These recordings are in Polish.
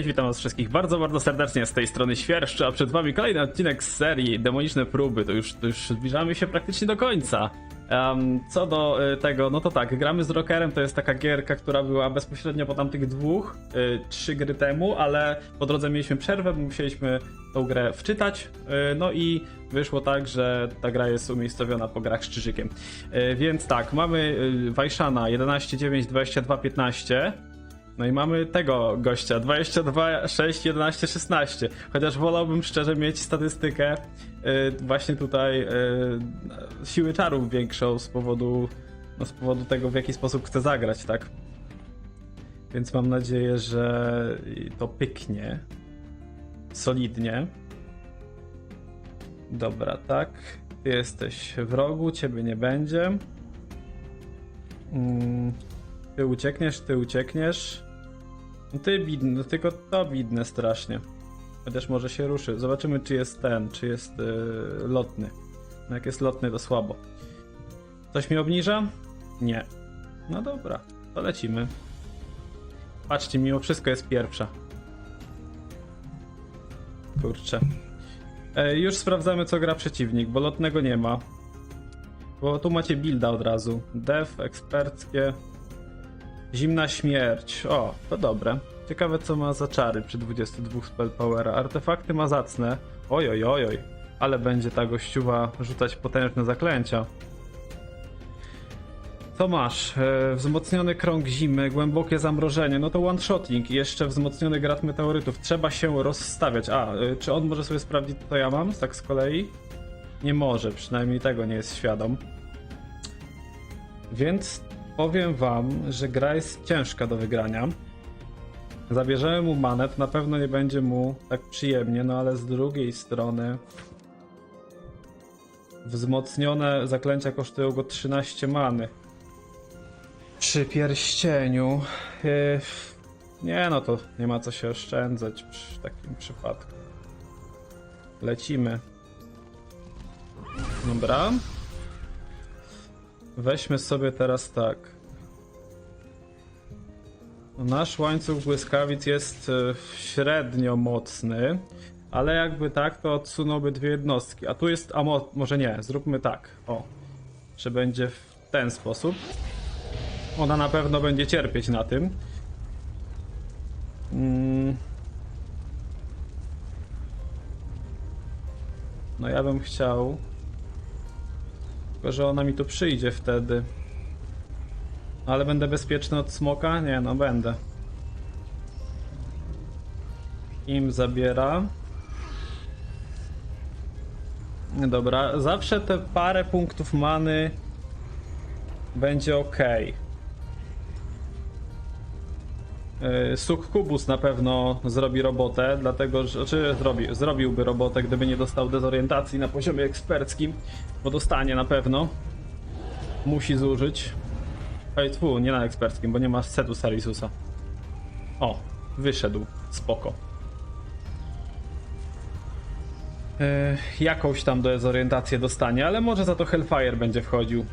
Cześć, witam was wszystkich bardzo, bardzo serdecznie z tej strony Świerszczu, a przed wami kolejny odcinek z serii Demoniczne Próby. To już, to już zbliżamy się praktycznie do końca. Em, co do y, tego, no to tak, gramy z Rockerem, to jest taka gierka, która była bezpośrednio po tamtych dwóch, y, trzy gry temu, ale po drodze mieliśmy przerwę, musieliśmy tą grę wczytać, y, no i wyszło tak, że ta gra jest umiejscowiona po grach z Czyżykiem. Y, więc tak, mamy y, Wajszana 11, 9, 22, 15. No i mamy tego gościa 22, 6, 11, 16. Chociaż wolałbym szczerze mieć statystykę y, właśnie tutaj y, siły czarów większą z powodu, no z powodu tego, w jaki sposób chcę zagrać, tak? Więc mam nadzieję, że to pyknie solidnie. Dobra, tak. Ty jesteś w rogu, ciebie nie będzie. Mm, ty uciekniesz, ty uciekniesz. No ty widny, no tylko to widne strasznie. Chociaż może się ruszy. Zobaczymy, czy jest ten, czy jest yy, lotny. No jak jest lotny, to słabo. Coś mi obniża? Nie. No dobra, to lecimy. Patrzcie, mimo wszystko jest pierwsza. Kurczę. E, już sprawdzamy, co gra przeciwnik, bo lotnego nie ma. Bo tu macie builda od razu. Dev, eksperckie. Zimna śmierć. O, to dobre. Ciekawe, co ma za czary przy 22 spell powera. Artefakty ma zacne. Oj, oj, oj, oj. Ale będzie ta gościuwa rzucać potężne zaklęcia. Co masz? E, wzmocniony krąg zimy, głębokie zamrożenie, no to one-shotting i jeszcze wzmocniony grad meteorytów. Trzeba się rozstawiać. A, e, czy on może sobie sprawdzić, co ja mam? Tak z kolei? Nie może, przynajmniej tego nie jest świadom. Więc powiem wam, że gra jest ciężka do wygrania. Zabierzemy mu manę, to na pewno nie będzie mu tak przyjemnie, no ale z drugiej strony wzmocnione zaklęcia kosztują go 13 many. Przy pierścieniu. Yy, nie no, to nie ma co się oszczędzać przy takim przypadku. Lecimy. Dobra. Weźmy sobie teraz tak. Nasz łańcuch błyskawic jest e, średnio mocny, ale jakby tak, to odsunąłby dwie jednostki. A tu jest. A mo, może nie, zróbmy tak. O. Że będzie w ten sposób. Ona na pewno będzie cierpieć na tym. Mm. No ja bym chciał. Tylko, że ona mi tu przyjdzie wtedy. Ale będę bezpieczny od smoka? Nie, no będę. Im zabiera. Dobra, zawsze te parę punktów many będzie ok. Sukkubus na pewno zrobi robotę, dlatego że. Czy zrobi, zrobiłby robotę, gdyby nie dostał dezorientacji na poziomie eksperckim, bo dostanie na pewno. Musi zużyć. Ej, tfu, nie na eksperckim, bo nie ma setu Sarisusa. O, wyszedł. Spoko. Yy, jakąś tam dezorientację dostanie, ale może za to Hellfire będzie wchodził.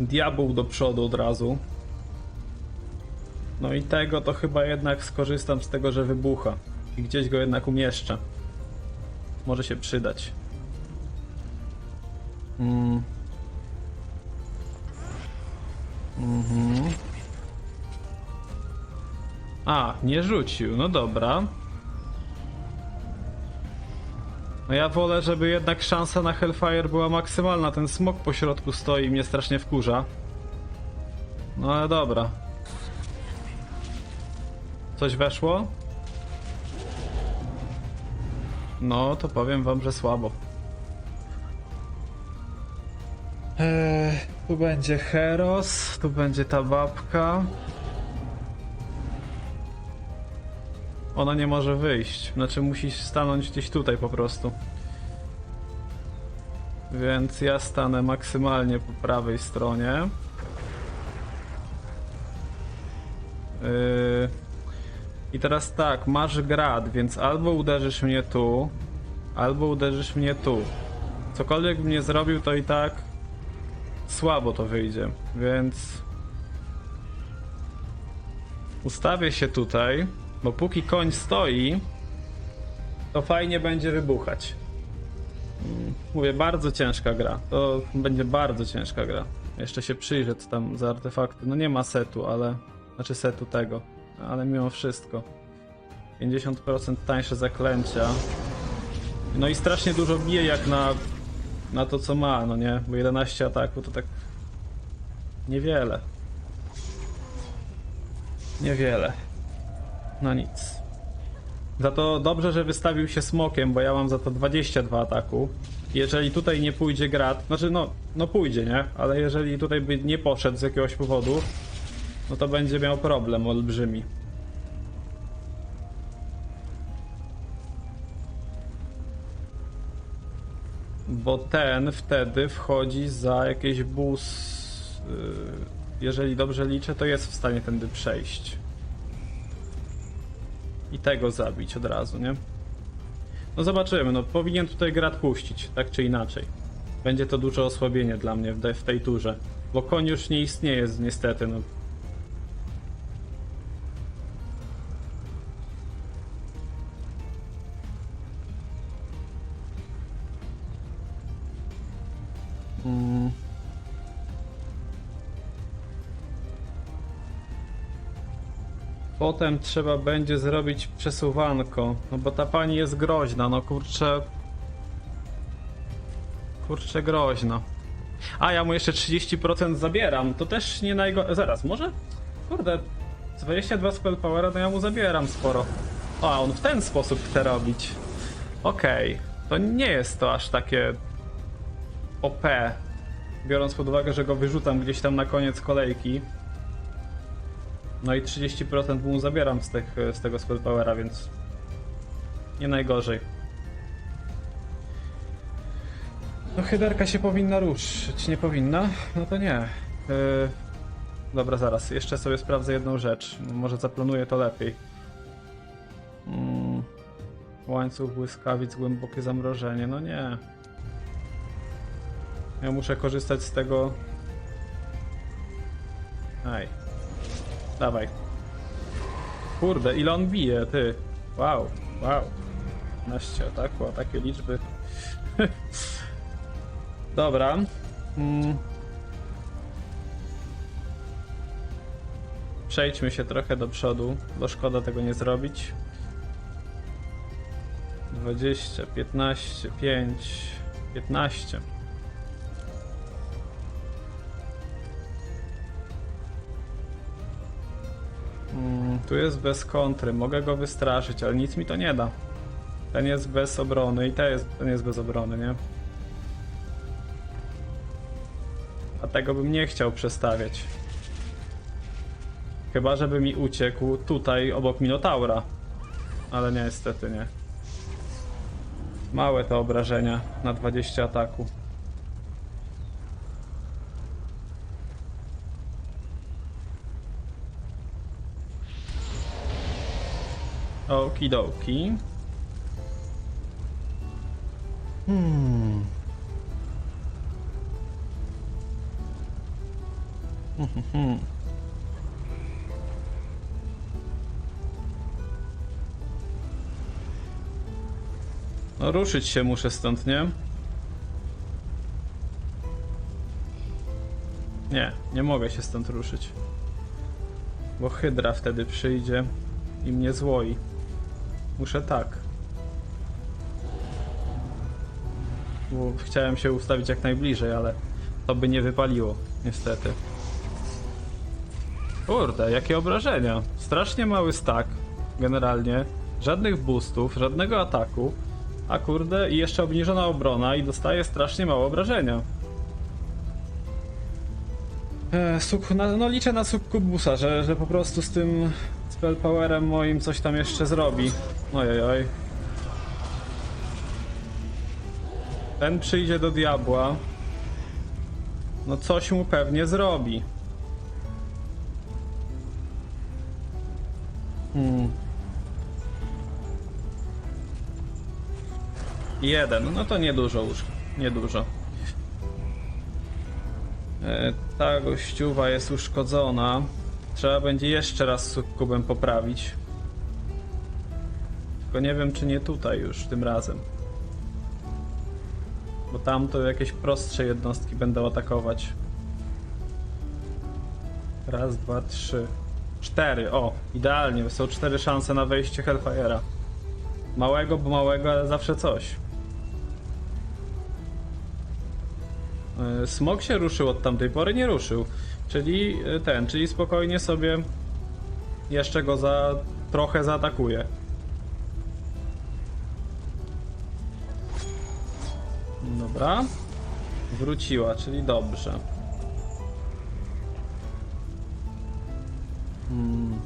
Diabeł do przodu od razu. No i tego to chyba jednak skorzystam z tego, że wybucha. I gdzieś go jednak umieszczę. Może się przydać. Mm. Mhm. A, nie rzucił, no dobra. No ja wolę, żeby jednak szansa na Hellfire była maksymalna. Ten smok po środku stoi i mnie strasznie wkurza. No ale dobra. Coś weszło? No, to powiem wam, że słabo. Eee, tu będzie Heros, tu będzie ta babka. Ona nie może wyjść, znaczy musi stanąć gdzieś tutaj po prostu. Więc ja stanę maksymalnie po prawej stronie. Yy... I teraz tak, masz grad, więc albo uderzysz mnie tu, albo uderzysz mnie tu. Cokolwiek bym nie zrobił, to i tak słabo to wyjdzie, więc... Ustawię się tutaj, bo póki koń stoi, to fajnie będzie wybuchać. Mm, Mówię, bardzo ciężka gra. To będzie bardzo ciężka gra. Jeszcze się przyjrzę, co tam za artefakty. No nie ma setu, ale. Znaczy setu tego. Ale mimo wszystko. 50% tańsze zaklęcia. No i strasznie dużo bije jak na. Na to co ma, no nie? Bo 11 ataku to tak. Niewiele. Niewiele. No nic. Za to dobrze, że wystawił się smokiem, bo ja mam za to 22 ataku. Jeżeli tutaj nie pójdzie grat, znaczy no, no pójdzie, nie? Ale jeżeli tutaj by nie poszedł z jakiegoś powodu, no to będzie miał problem olbrzymi. Bo ten wtedy wchodzi za jakieś bus. yy, Jeżeli dobrze liczę, to jest w stanie tędy przejść i tego zabić od razu, nie? No zobaczymy, no powinien tutaj grat puścić, tak czy inaczej. Będzie to duże osłabienie dla mnie w, tej turze, bo koń już nie istnieje niestety, no. Potem trzeba będzie zrobić przesuwanko, no bo ta pani jest groźna, no kurczę. Kurczę groźna. A ja mu jeszcze 30% zabieram, to też nie najgo... Zaraz, może? Kurde, 22 spell powera, no ja mu zabieram sporo. A on w ten sposób chce robić. Okej, to nie jest to aż takie OP. Biorąc pod uwagę, że go wyrzucam gdzieś tam na koniec kolejki. No i 30% mu zabieram z, tych, z tego spellpowera, więc nie najgorzej. No chyderka się powinna ruszyć, nie powinna? No to nie. Yy... Dobra, zaraz, jeszcze sobie sprawdzę jedną rzecz. Może zaplanuję to lepiej. Mm. Łańcuch błyskawic, głębokie zamrożenie, no nie. Ja muszę korzystać z tego... Aj, Dawaj. Kurde, ile on bije, ty. Wow, wow. 15 ataku, a takie liczby. Dobra. Mm. Przejdźmy się trochę do przodu, bo szkoda tego nie zrobić. 20, 15, 5, 15. tu jest bez kontry, mogę go wystraszyć, ale nic mi to nie da. Ten jest bez obrony i ten jest, ten jest bez obrony, nie? A tego bym nie chciał przestawiać. Chyba, żeby mi uciekł tutaj obok Minotaura. Ale niestety nie. Małe te obrażenia na 20 ataku. Okidoki. Hmm. No ruszyć się muszę stąd, nie? Nie, nie mogę się stąd ruszyć. Bo Hydra wtedy przyjdzie i mnie złoi. Muszę tak. Bo chciałem się ustawić jak najbliżej, ale to by nie wypaliło, niestety. Kurde, jakie obrażenia. Strasznie mały stack, generalnie. Żadnych boostów, żadnego ataku. A kurde, i jeszcze obniżona obrona i dostaje strasznie mało obrażenia. E, suk, na, no liczę na Sukkubusa, że, że po prostu z tym spell powerem moim coś tam jeszcze zrobi. Ojej, oj. Ten przyjdzie do diabła. No coś mu pewnie zrobi. Hmm. Jeden, no to niedużo już. Niedużo. E, Ta gościuwa jest uszkodzona. Trzeba będzie jeszcze raz sukkubem poprawić. Tylko nie wiem, czy nie tutaj już tym razem. Bo tam to jakieś prostsze jednostki będą atakować. Raz, dwa, trzy. Cztery, o, idealnie. Są cztery szanse na wejście Hellfire'a. Małego, bo małego, ale zawsze coś. Yy, Smok się ruszył od tamtej pory, nie ruszył. Czyli yy, ten, czyli spokojnie sobie jeszcze go za trochę zaatakuje. Dobra. Wróciła, czyli dobrze. Hmm.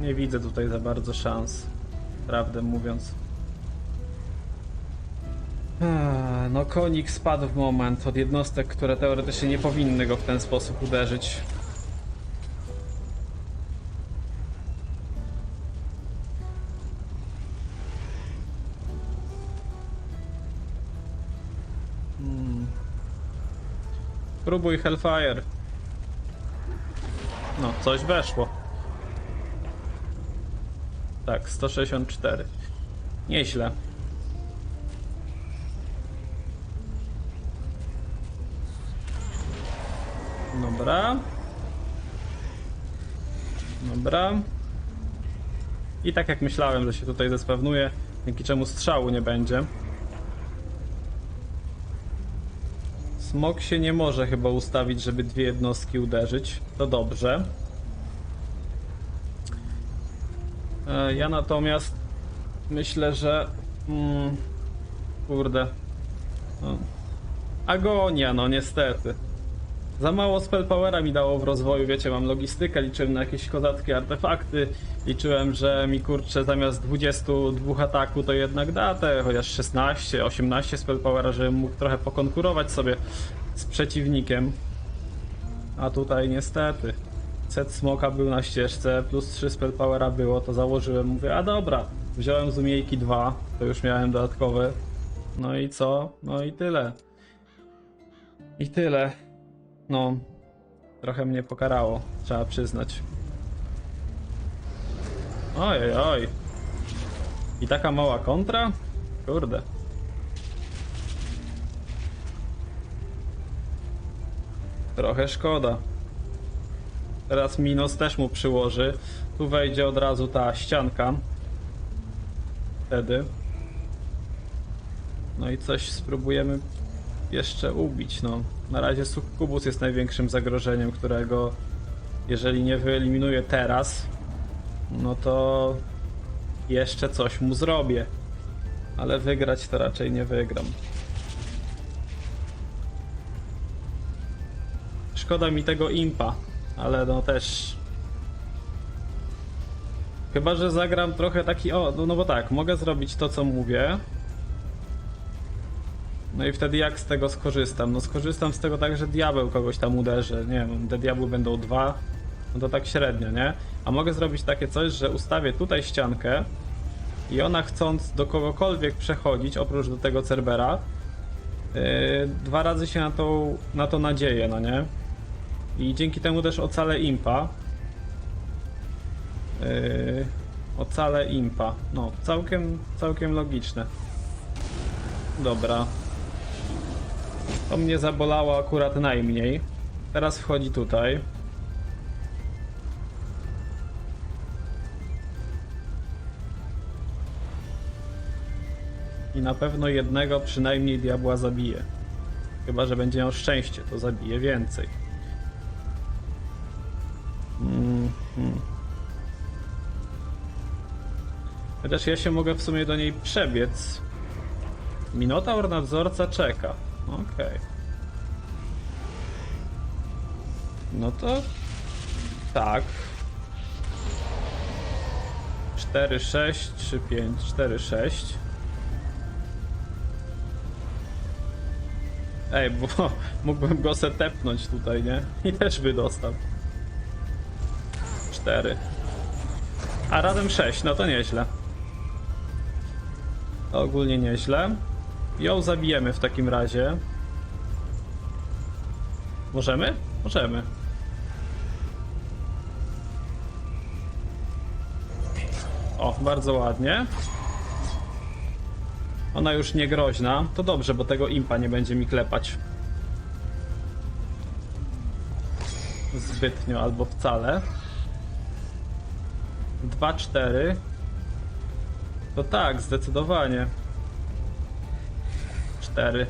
Nie widzę tutaj za bardzo szans, prawdę mówiąc. Eee, No konik spadł w moment od jednostek, które teoretycznie nie powinny go w ten sposób uderzyć. Próbuj Hellfire. No, coś weszło. Tak, 164. Nieźle. Dobra. Dobra. I tak jak myślałem, że się tutaj zespewnuje, dzięki czemu strzału nie będzie. Smok się nie może chyba ustawić, żeby dwie jednostki uderzyć. To dobrze. E, Ja natomiast myślę, że. Mm, kurde. No. Agonia, no niestety. Za mało spellpowera mi dało w rozwoju, wiecie, mam logistykę, liczyłem na jakieś kozackie artefakty, liczyłem, że mi kurczę zamiast 22 ataku to jednak da te chociaż 16, 18 spellpowera, żebym mógł trochę pokonkurować sobie z przeciwnikiem. A tutaj niestety. Set smoka był na ścieżce, plus 3 spellpowera było, to założyłem, mówię, a dobra, wziąłem z umiejki 2, to już miałem dodatkowe. No i co? No i tyle. I tyle. No, trochę mnie pokarało, trzeba przyznać. Oj, oj. I taka mała kontra? Kurde. Trochę szkoda. Teraz Minos też mu przyłoży. Tu wejdzie od razu ta ścianka. Wtedy. No i coś spróbujemy jeszcze ubić, no. Na razie Succubus jest największym zagrożeniem, którego jeżeli nie wyeliminuję teraz, no to jeszcze coś mu zrobię. Ale wygrać to raczej nie wygram. Szkoda mi tego impa, ale no też. Chyba, że zagram trochę taki. O, no, no bo tak, mogę zrobić to, co mówię. No i wtedy jak z tego skorzystam? No skorzystam z tego tak, że diabeł kogoś tam uderzy. Nie wiem, te diabły będą dwa. No to tak średnio, nie? A mogę zrobić takie coś, że ustawię tutaj ściankę i ona chcąc do kogokolwiek przechodzić, oprócz do tego Cerbera, yy, dwa razy się na to, na to nadzieję, no nie? I dzięki temu też ocalę impa. Yy, ocalę impa. No, całkiem, całkiem logiczne. Dobra. To mnie zabolało akurat najmniej. Teraz wchodzi tutaj. I na pewno jednego przynajmniej diabła zabije. Chyba, że będzie miał szczęście, to zabije więcej. Mhm. Chociaż ja się mogę w sumie do niej przebiec. Minotaur nadzorca czeka. Okej. No to tak. 4, 6, 3, 5, 4, 6. Ej, bo mógłbym go se tepnąć tutaj, nie? I też by dostał. 4. A razem 6, no to nieźle. To ogólnie nieźle. Ją zabijemy w takim razie. Możemy? Możemy. O, bardzo ładnie. Ona już nie groźna. To dobrze, bo tego impa nie będzie mi klepać. Zbytnio albo wcale. 2-4. To tak, zdecydowanie. 4.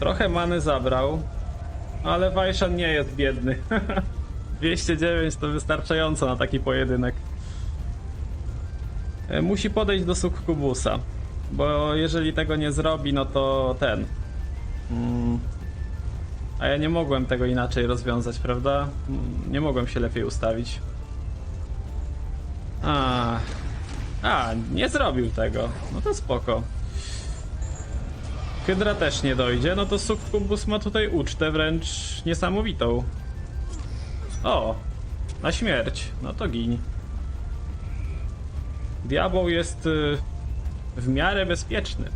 Trochę many zabrał, ale Wajszan nie jest biedny. 209 to wystarczająco na taki pojedynek. E, Musi podejść do sukkubusa, bo jeżeli tego nie zrobi, no to ten. Mm. A ja nie mogłem tego inaczej rozwiązać, prawda? Mm, Nie mogłem się lepiej ustawić. A, a nie zrobił tego. No to spoko. Hydra też nie dojdzie, no to Succubus ma tutaj ucztę wręcz niesamowitą. O, na śmierć. No to gin. Diabeł jest y, w miarę bezpieczny.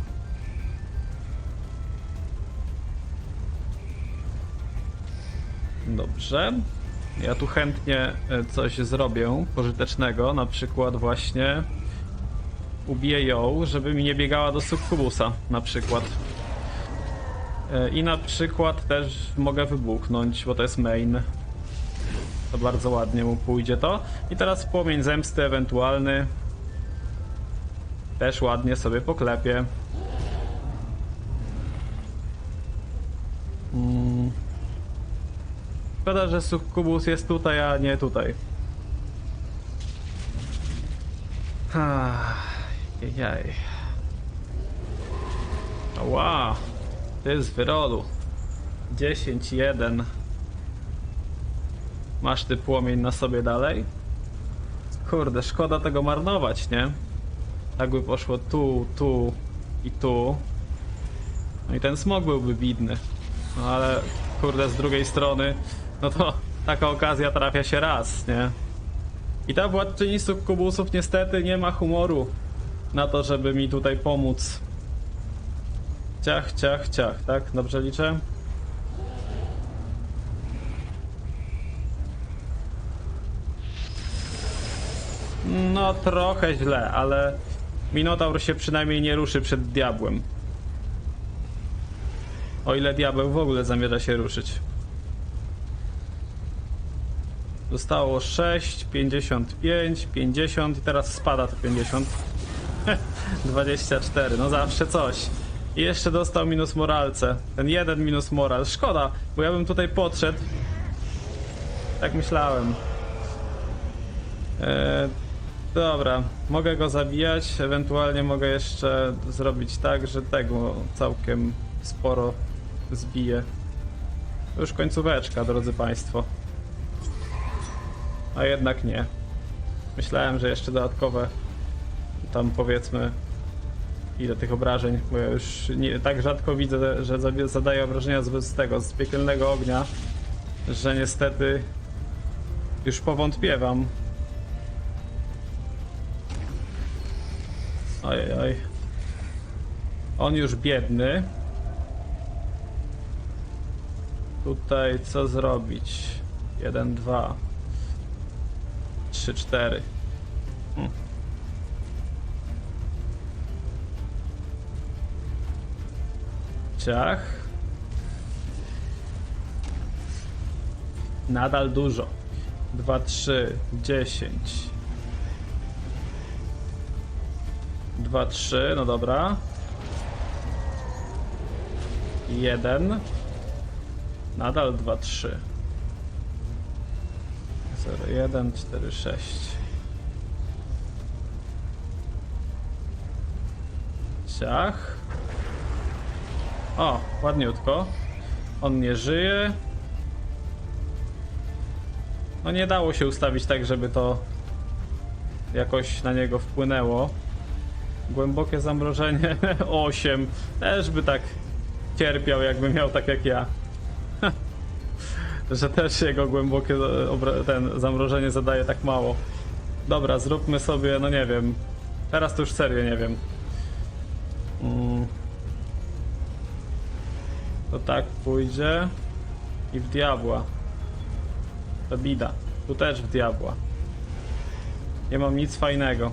Dobrze. Ja tu chętnie y, coś zrobię pożytecznego, na przykład właśnie ubiję ją, żeby mi nie biegała do Succubusa, na przykład. E, I na przykład też mogę wybuchnąć, bo to jest main. To bardzo ładnie mu pójdzie to. I teraz płomień zemsty ewentualny. Też ładnie sobie poklepie. Mm. Szkoda, że Succubus jest tutaj, a nie tutaj. Jaj. Ła, ty z wyrolu. 10-1. Masz ty płomień na sobie dalej? Kurde, szkoda tego marnować, nie? Tak by poszło tu, tu i tu. No i ten smog byłby widny. No ale kurde, z drugiej strony, no to taka okazja trafia się raz, nie? I ta władczyni sukkubusów niestety nie ma humoru na to, żeby mi tutaj pomóc. Ciach, ciach, ciach, tak? Dobrze liczę? No trochę źle, ale Minotaur się przynajmniej nie ruszy przed diabłem. O ile diabeł w ogóle zamierza się ruszyć. Zostało 6, 55, 50 i teraz spada to 50. 24, no zawsze coś. I jeszcze dostał minus moralce. Ten jeden minus moral. Szkoda, bo ja bym tutaj podszedł. Tak myślałem. Eee, dobra, mogę go zabijać. Ewentualnie mogę jeszcze zrobić tak, że tego całkiem sporo zbije. To już końcóweczka, drodzy Państwo. A jednak nie. Myślałem, że jeszcze dodatkowe tam powiedzmy ile tych obrażeń, bo ja już nie, tak rzadko widzę, że zadaję obrażenia z, tego, z piekielnego ognia, że niestety już powątpiewam. Oj, oj. On już biedny. Tutaj co zrobić? 1, 2, 3, 4. Hmm. Ciach. Nadal dużo. 2, 3, 10. 2, 3, no dobra. 1. Nadal 2, 3. 0, 1, 4, 6. Ciach. O, ładniutko. On nie żyje. No nie dało się ustawić tak, żeby to jakoś na niego wpłynęło. Głębokie zamrożenie 8. Też by tak cierpiał, jakby miał tak jak ja. Że też jego głębokie ten zamrożenie zadaje tak mało. Dobra, zróbmy sobie, no nie wiem. Teraz to już serio nie wiem. To tak pójdzie. I w diabła. To bida. Tu też w diabła. Nie mam nic fajnego.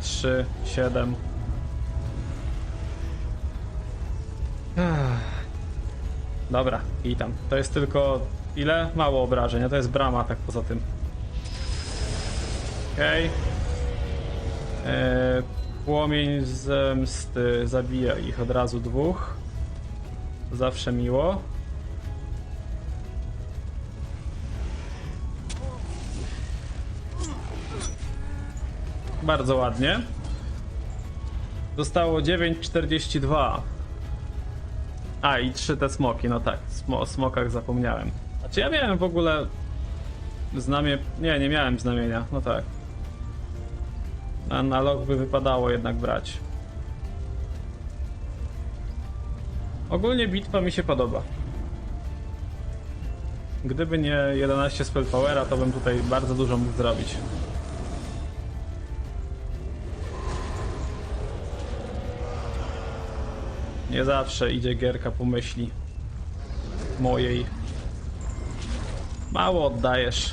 3, 7. Dobra, i tam. To jest tylko ile? Mało obrażeń, a to jest brama tak poza tym. Okej. Eee, Płomień zemsty zabija ich od razu dwóch. Zawsze miło. Bardzo ładnie. Zostało 9,42. A i trzy te smoki, no tak. O smokach zapomniałem. A czy ja miałem w ogóle znamie. Nie, nie miałem znamienia, no tak. Na, na log by wypadało jednak brać. Ogólnie bitwa mi się podoba. Gdyby nie 11 spell powera, to bym tutaj bardzo dużo mógł zrobić. Nie zawsze idzie gierka po myśli mojej. Mało oddajesz.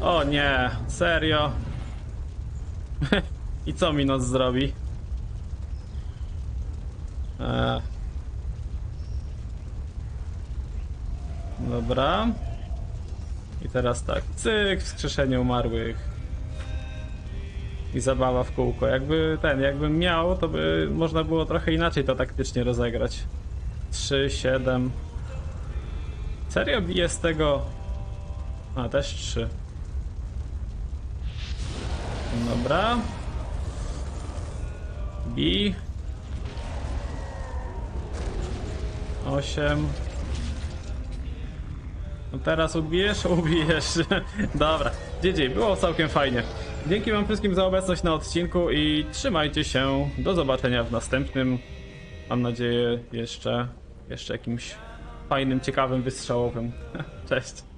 O nie, serio? I co mi noc zrobi? Eee. Dobra. I teraz tak, cyk, wskrzeszenie umarłych. I zabawa w kółko. Jakby ten, jakbym miał, to by można było trochę inaczej to taktycznie rozegrać. 3, 7. Serio bije z tego. A, też 3. Dobra. Bi. 8. No teraz ubijesz? Ubijesz. Dobra, GG, było całkiem fajnie. Dzięki wam wszystkim za obecność na odcinku i trzymajcie się. Do zobaczenia w następnym. Mam nadzieję jeszcze, jeszcze jakimś fajnym, ciekawym, wystrzałowym. Cześć.